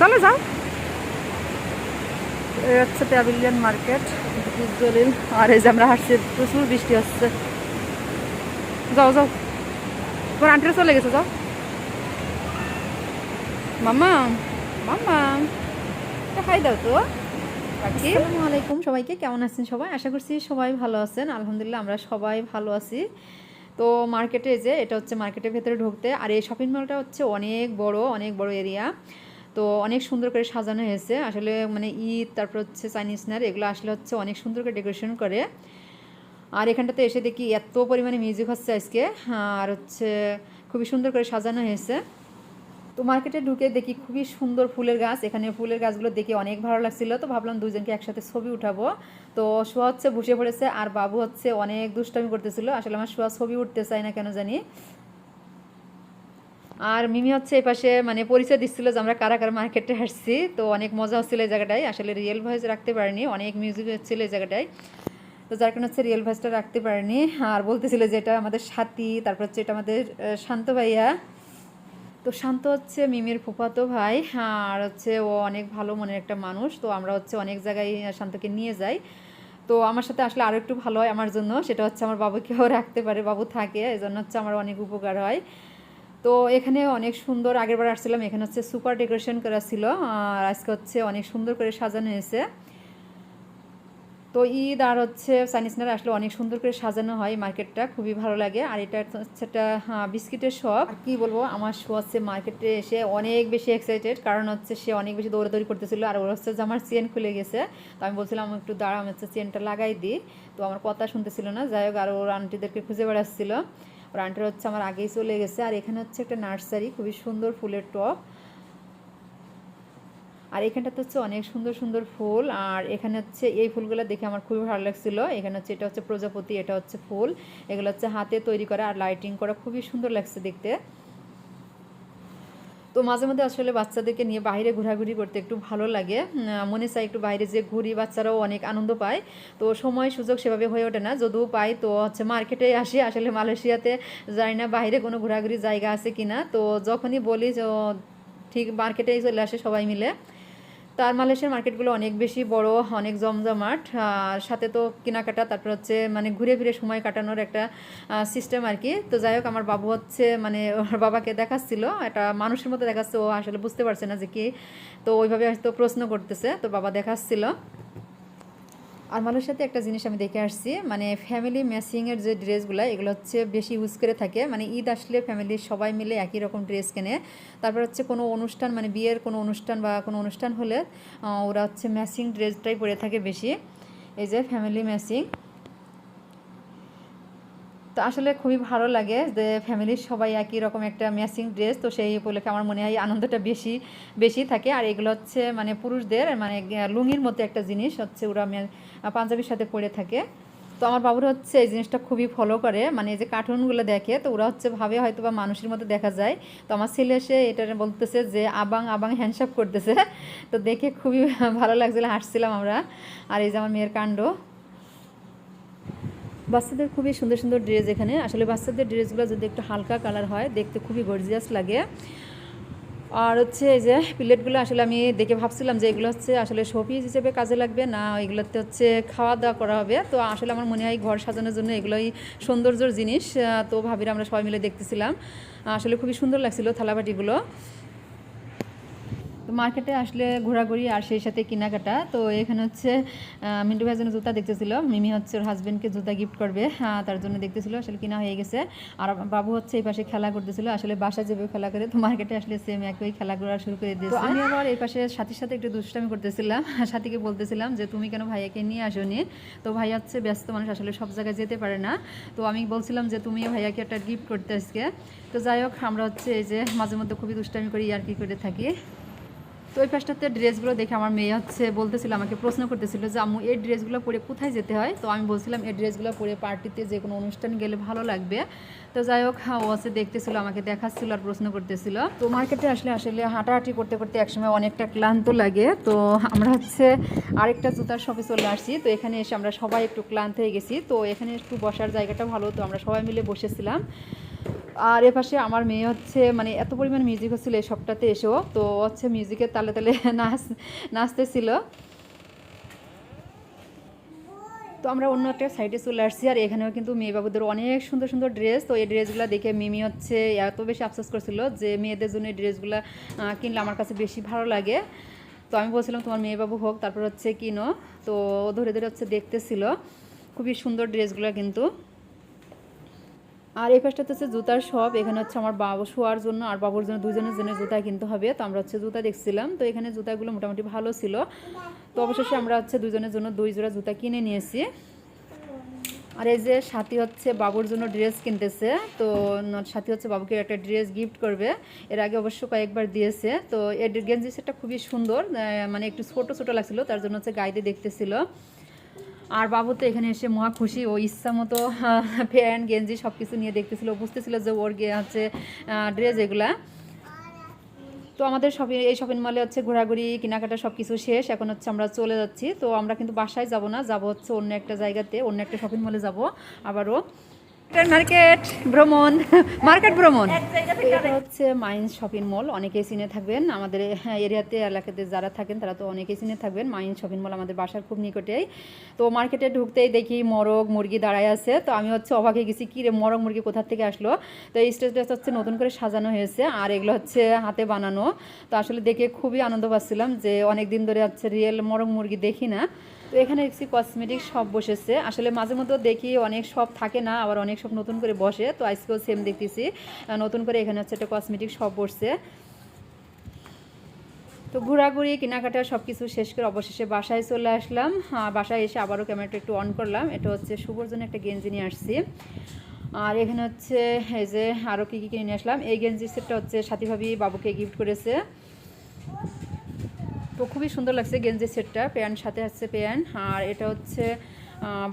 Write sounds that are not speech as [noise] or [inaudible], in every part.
চলো যাও। এই হচ্ছে প্যাভিলিয়ন মার্কেট জলিল আর এই যে আমরা হাঁটছি, প্রচুর বৃষ্টি হচ্ছে। যাও যাও। তোমার আন্টিরা চলে গেছে, যাও। মামা মামা খাই দাও তো। আসসালামু আলাইকুম সবাইকে, কেমন আছেন সবাই? আশা করছি সবাই ভালো আছেন। আলহামদুলিল্লাহ আমরা সবাই ভালো আছি। তো মার্কেটে যে, এটা হচ্ছে মার্কেটের ভেতরে ঢুকতে। আর এই শপিং মলটা হচ্ছে অনেক বড় অনেক বড় এরিয়া তো অনেক সুন্দর করে সাজানো হয়েছে। আসলে মানে ঈদ, তারপর হচ্ছে চাইনিজ নার এগুলো আসলে হচ্ছে অনেক সুন্দর করে ডেকোরেশন করে। আর এখানটাতে এসে দেখি এত পরিমাণে মিউজিক হচ্ছে আজকে। আর হচ্ছে খুবই সুন্দর করে সাজানো হয়েছে। তো মার্কেটে ঢুকে দেখি খুবই সুন্দর ফুলের গাছ। এখানে ফুলের গাছগুলো দেখে অনেক ভালো লাগছিল। তো ভাবলাম দুজনকে একসাথে ছবি উঠাবো। তো শোয়া হচ্ছে, বসে পড়েছে। আর বাবু হচ্ছে অনেক দুষ্টামি করতেছিল। আসলে আমার শোয়া ছবি উঠতে চাই না কেন জানি। আর মিমি হচ্ছে এই পাশে মানে পরিচয় দিচ্ছিল যে আমরা কারা কারা মার্কেটে আসছি। তো অনেক মজা হচ্ছিল এই জায়গাটায়। আসলে রিয়েল ভয়েস রাখতে পারিনি, অনেক মিউজিক হচ্ছিল এই জায়গাটায়। তো যার কারণে হচ্ছে রিয়েল ভয়েসটা রাখতে পারিনি। আর বলতেছিল যে এটা আমাদের সাথী, তারপর হচ্ছে এটা আমাদের শান্ত ভাইয়া। তো শান্ত হচ্ছে মিমির ফুফাতো ভাই, আর হচ্ছে ও অনেক ভালো মনের একটা মানুষ। তো আমরা হচ্ছে অনেক জায়গায় শান্তকে নিয়ে যাই। তো আমার সাথে আসলে আরও একটু ভালো হয় আমার জন্য। সেটা হচ্ছে আমার বাবুকেও [laughs] রাখতে পারে, বাবু থাকে এই জন্য হচ্ছে আমার অনেক উপকার হয়। তো এখানে অনেক সুন্দর আগের বার আসছিলাম এখানে হচ্ছে সুপার ডেকোরেশন করা ছিল আর আজকে হচ্ছে অনেক সুন্দর করে সাজানো হয়েছে। তো ঈদ আর হচ্ছে চাইনিজনার আসলে অনেক সুন্দর করে সাজানো হয় মার্কেটটা খুবই ভালো লাগে। আর এটা হচ্ছে একটা হ্যাঁ, বিস্কিটের শপ। কি বলব আমার শো হচ্ছে মার্কেটে এসে অনেক বেশি এক্সাইটেড কারণ হচ্ছে সে অনেক বেশি দৌড়াদৌড়ি করতেছিল আর ওর হচ্ছে যে আমার চেন খুলে গেছে। তো আমি বলছিলাম একটু দাঁড়া আমি হচ্ছে চেনটা লাগাই দিই। তো আমার কথা শুনতেছিল না যাই হোক আর ওর আন্টিদেরকে খুঁজে বেড়াচ্ছিল। ওর আন্টির হচ্ছে আমার আগেই চলে গেছে। আর এখানে হচ্ছে একটা নার্সারি, খুবই সুন্দর ফুলের টপ আর এখানটাতে হচ্ছে অনেক সুন্দর সুন্দর ফুল। আর এখানে হচ্ছে এই ফুলগুলো দেখে আমার খুবই ভালো লাগছিল। এখানে হচ্ছে এটা হচ্ছে প্রজাপতি, এটা হচ্ছে ফুল। এগুলো হচ্ছে হাতে তৈরি করা আর লাইটিং করা খুবই সুন্দর লাগছে দেখতে। তো মাঝে মধ্যে আসলে বাচ্চাদেরকে নিয়ে বাইরে ঘোরাঘুরি করতে একটু ভালো লাগে। মনে চাই একটু বাইরে যে ঘুরি, বাচ্চারাও অনেক আনন্দ পায়। তো সময়, সুযোগ সেভাবে হয়ে ওঠে না। যদিও পাই, তো হচ্ছে মার্কেটে আসি। আসলে মালয়েশিয়াতে যাই না বাইরে কোনো ঘোরাঘুরি জায়গা আছে কিনা। তো যখনই বলি যে ঠিক মার্কেটেই চলে আসে সবাই মিলে। তার মালয়েশিয়ার মার্কেটগুলো অনেক বেশি বড়, অনেক জমজমাট। আর সাথে তো কেনাকাটা, তারপর হচ্ছে মানে ঘুরে ফিরে সময় কাটানোর একটা সিস্টেম আর কি তো যাই হোক, আমার বাবু হচ্ছে মানে [laughs] ওর বাবাকে দেখাচ্ছিল। একটা মানুষের মতো দেখাচ্ছে, ও আসলে বুঝতে পারছে না যে কি। তো ওইভাবে হয়তো প্রশ্ন করতেছে, তো বাবা দেখাচ্ছিল। আর মালয়েশিয়াতে একটা জিনিস আমি দেখে আসছি মানে ফ্যামিলি ম্যাচিংয়ের যে ড্রেসগুলো, এগুলো হচ্ছে বেশি ইউজ করে থাকে। মানে ঈদ আসলে ফ্যামিলির সবাই মিলে একই রকম ড্রেস কেনে। তারপর হচ্ছে কোনো অনুষ্ঠান মানে বিয়ের কোনো অনুষ্ঠান বা কোনো অনুষ্ঠান হলে ওরা হচ্ছে ম্যাচিং ড্রেসটাই পরে থাকে বেশি। এই যে ফ্যামিলি ম্যাচিং তো আসলে খুবই ভালো লাগে যে ফ্যামিলির সবাই একই রকম একটা ম্যাচিং ড্রেস তো সেই উপলক্ষে আমার মনে হয় আনন্দটা বেশি বেশি থাকে। আর এগুলো হচ্ছে মানে পুরুষদের মানে লুঙ্গির মতো একটা জিনিস হচ্ছে ওরা পাঞ্জাবির সাথে পরে থাকে। তো আমার বাবুর হচ্ছে এই জিনিসটা খুবই ফলো করে মানে এই যে কার্টুনগুলো দেখে, তো ওরা হচ্ছে ভাবে হয়তো বা মানুষের মতো দেখা যায়। তো আমার ছেলে এসে এটা বলতেছে যে, আবাং আবাং হ্যান্ডসাপ করতেছে। তো দেখে খুবই ভালো লাগছিল, হাসছিলাম আমরা। আর এই যে আমার মেয়ের কাণ্ড। বাচ্চাদের খুবই সুন্দর সুন্দর ড্রেস এখানে। আসলে বাচ্চাদের ড্রেসগুলো যদি একটু হালকা কালার হয়, দেখতে খুবই গর্জিয়াস লাগে। আর হচ্ছে এই যে প্লেটগুলো আসলে আমি দেখে ভাবছিলাম যে এগুলো হচ্ছে আসলে শোপিস হিসেবে কাজে লাগবে না, এগুলোতে হচ্ছে খাওয়া দাওয়া করা হবে। তো আসলে আমার মনে হয় ঘর সাজানোর জন্য এগুলোই সৌন্দর্যর জিনিস তো ভাবিরা আমরা সবাই মিলে দেখতেছিলাম। আসলে খুবই সুন্দর লাগছিল থালাবাটিগুলো। তো মার্কেটে আসলে ঘোরাঘুরি আর সেই সাথে কেনাকাটা। তো এখানে হচ্ছে মিন্টু ভাইয়ের জন্য জুতা দেখতেছিল, মিমি হচ্ছে ওর হাজবেন্ডকে জুতা গিফট করবে তার জন্য দেখতেছিল, আসলে কিনা হয়ে গেছে। আর বাবু হচ্ছে এই পাশে খেলা করতেছিল, আসলে বাসায় যেভাবে খেলা করে, তো মার্কেটে আসলে সেম একই খেলা করা শুরু করে দিয়েছে। আমি আবার এই পাশে সাথীর সাথে একটু দুষ্টামি করতেছিলাম সাথীকে বলতেছিলাম যে, তুমি কেন ভাইয়াকে নিয়ে আসোনি? তো ভাই হচ্ছে ব্যস্ত মানুষ, আসলে সব জায়গায় যেতে পারে না। তো আমি বলছিলাম যে, তুমি ভাইয়াকে একটা গিফট করতে আজকে। তো যাই হোক, আমরা হচ্ছে এই যে মাঝে মধ্যে খুবই দুষ্টামি করি আর কি করে থাকি। তো ওই পাশটাতে ড্রেসগুলো দেখে আমার মেয়ে হচ্ছে বলতেছিল আমাকে প্রশ্ন করতেছিল যে আম্মু এই ড্রেসগুলো পরে কোথায় যেতে হয়? তো আমি বলছিলাম এই ড্রেসগুলো পরে পার্টিতে যে কোনো অনুষ্ঠান গেলে ভালো লাগবে। তো যাই হোক হ্যাঁ, ও হচ্ছে দেখতেছিল আমাকে দেখাচ্ছিল আর প্রশ্ন করতেছিল। তো মার্কেটে আসলে আসলে হাঁটাহাঁটি করতে করতে একসময় অনেকটা ক্লান্ত লাগে। তো আমরা হচ্ছে আরেকটা জুতার শপে চলে আসছি। তো এখানে এসে আমরা সবাই একটু ক্লান্ত হয়ে গেছি। তো এখানে একটু বসার জায়গাটা ভালো। তো আমরা সবাই মিলে বসেছিলাম। আর এ পাশে আমার মেয়ে হচ্ছে মানে এত পরিমাণ মিউজিক হচ্ছিল এই সবটাতে এসেও, তো হচ্ছে মিউজিকের তালে তালে [laughs] নাচ, নাচতেছিল। তো আমরা অন্য একটা সাইডে চলে আসছি, আর এখানেও কিন্তু মেয়ে বাবুদের অনেক সুন্দর সুন্দর ড্রেস তো এই ড্রেসগুলো দেখে মিমি হচ্ছে এত বেশি আফসোস করছিল যে মেয়েদের জন্য এই ড্রেসগুলো কিনলে আমার কাছে বেশি ভালো লাগে। তো আমি বলছিলাম, তোমার মেয়ে বাবু হোক, তারপর হচ্ছে কিনো। তো ধরে ধরে হচ্ছে দেখতেছিল। খুবই সুন্দর ড্রেসগুলো কিন্তু। আর এই পাশটাতে হচ্ছে জুতার শপ এখানে হচ্ছে আমার বাবু শোয়ার জন্য আর বাবুর জন্য দুজনের জন্য জুতা কিনতে হবে। তো আমরা হচ্ছে জুতা দেখছিলাম, তো এখানে জুতাগুলো মোটামুটি ভালো ছিল। তো অবশেষে আমরা হচ্ছে দুজনের জন্য দুই জোড়া জুতা কিনে নিয়েছি। আর এই যে সাথী হচ্ছে বাবুর জন্য ড্রেস কিনতেছে, তো সাথী হচ্ছে বাবুকে একটা ড্রেস গিফট করবে। এর আগে অবশ্য কয়েকবার দিয়েছে, তো এর গেঞ্জি সেটটা খুবই সুন্দর মানে একটু ছোট ছোট লাগছিল, তার জন্য হচ্ছে গাইডে দেখতেছিল। আর বাবু তো এখানে এসে মহা খুশি। ও ইচ্ছা মতো প্যান্ট গেঞ্জি সব কিছু নিয়ে দেখতেছিল। বুঝতেছিল যে ওর গে হচ্ছে ড্রেস এগুলা। তো আমাদের শপিং এই শপিং মলে হচ্ছে ঘোরাঘুরি, কেনাকাটা সব কিছু শেষ। এখন হচ্ছে আমরা চলে যাচ্ছি। তো আমরা কিন্তু বাসায় যাব না, যাব হচ্ছে অন্য একটা জায়গাতে, অন্য একটা শপিং মলে যাব আবারও। মার্কেট ভ্রমণ মার্কেট ভ্রমণ। এটা হচ্ছে মাইন্স শপিং মল অনেকেই চিনে থাকবেন। আমাদের এরিয়াতে এলাকাতে যারা থাকেন তারা তো অনেকেই চিনে থাকবেন। মাইন্স শপিং মল আমাদের বাসার খুব নিকটেই। তো মার্কেটে ঢুকতেই দেখি মরগ মুরগি দাঁড়ায় আছে। তো আমি হচ্ছে অবাক হয়ে গেছি কী রে মরগ মুরগি কোথা থেকে আসলো? তো এই স্টেজটা হচ্ছে নতুন করে সাজানো হয়েছে। আর এগুলো হচ্ছে হাতে বানানো। তো আসলে দেখে খুবই আনন্দ পাচ্ছিলাম যে অনেক দিন ধরে হচ্ছে রিয়েল মরগ মুরগি দেখি না। তো এখানে দেখছি কসমেটিক শপ বসেছে। আসলে মাঝে মধ্যে দেখি অনেক শপ থাকে না, আবার অনেক সব নতুন করে বসে। তো আজকেও সেম দেখতেছি। নতুন করে এখানে হচ্ছে একটা কসমেটিক শপ বসছে। তো ঘোরাঘুরি, কেনাকাটা সব কিছু শেষ করে অবশেষে বাসায় চলে আসলাম। বাসায় এসে আবারও ক্যামেরাটা একটু অন করলাম। এটা হচ্ছে শুভর জন্য একটা গেঞ্জি নিয়ে আসছি। আর এখানে হচ্ছে, এই যে আরও কী কী কিনে নিয়ে আসলাম? এই গেঞ্জি সেটটা হচ্ছে সাথীভাবি বাবুকে গিফট করেছে। তো খুবই সুন্দর লাগছে গেঞ্জি সেটটা, প্যান্ট, সাথে আসছে প্যান্ট। আর এটা হচ্ছে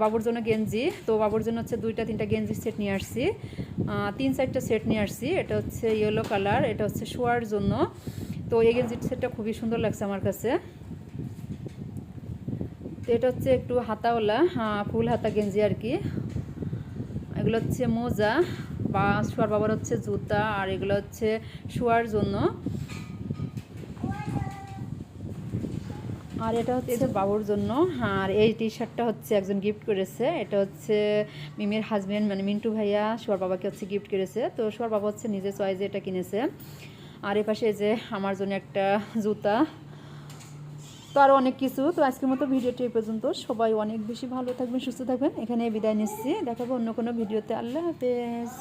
বাবুর জন্য গেঞ্জি। তো বাবুর জন্য হচ্ছে দুইটা, তিনটা গেঞ্জি সেট নিয়ে আসছি। তিন চারটা সেট নিয়ে আসছি। এটা হচ্ছে ইয়েলো কালার এটা হচ্ছে শোয়ার জন্য। তো এই গেঞ্জি সেটটা খুবই সুন্দর লাগছে আমার কাছে। তো এটা হচ্ছে একটু হাতাওয়ালা ফুল হাতা গেঞ্জি আর কি। এগুলো হচ্ছে মোজা, বা শোয়ার বাবার হচ্ছে জুতা, আর এগুলো হচ্ছে শোয়ার জন্য। আর এটা হচ্ছে এটা বাবুর জন্য। আর এই টি শার্টটা হচ্ছে একজন গিফট করেছে। এটা হচ্ছে মিমির হাজব্যান্ড মানে মিন্টু ভাইয়া সোয়ার বাবাকে হচ্ছে গিফট করেছে। তো সোয়ার বাবা হচ্ছে নিজে চয়েসে এটা কিনেছে। আর এ পাশে যে আমার জন্য একটা জুতা। তো আরও অনেক কিছু। তো আজকের মতো ভিডিওটি এই পর্যন্ত। সবাই অনেক বেশি ভালো থাকবেন সুস্থ থাকবেন। এখানে বিদায় নিচ্ছি। দেখাবো অন্য কোনো ভিডিওতে। আল্লাহ হাফেজ।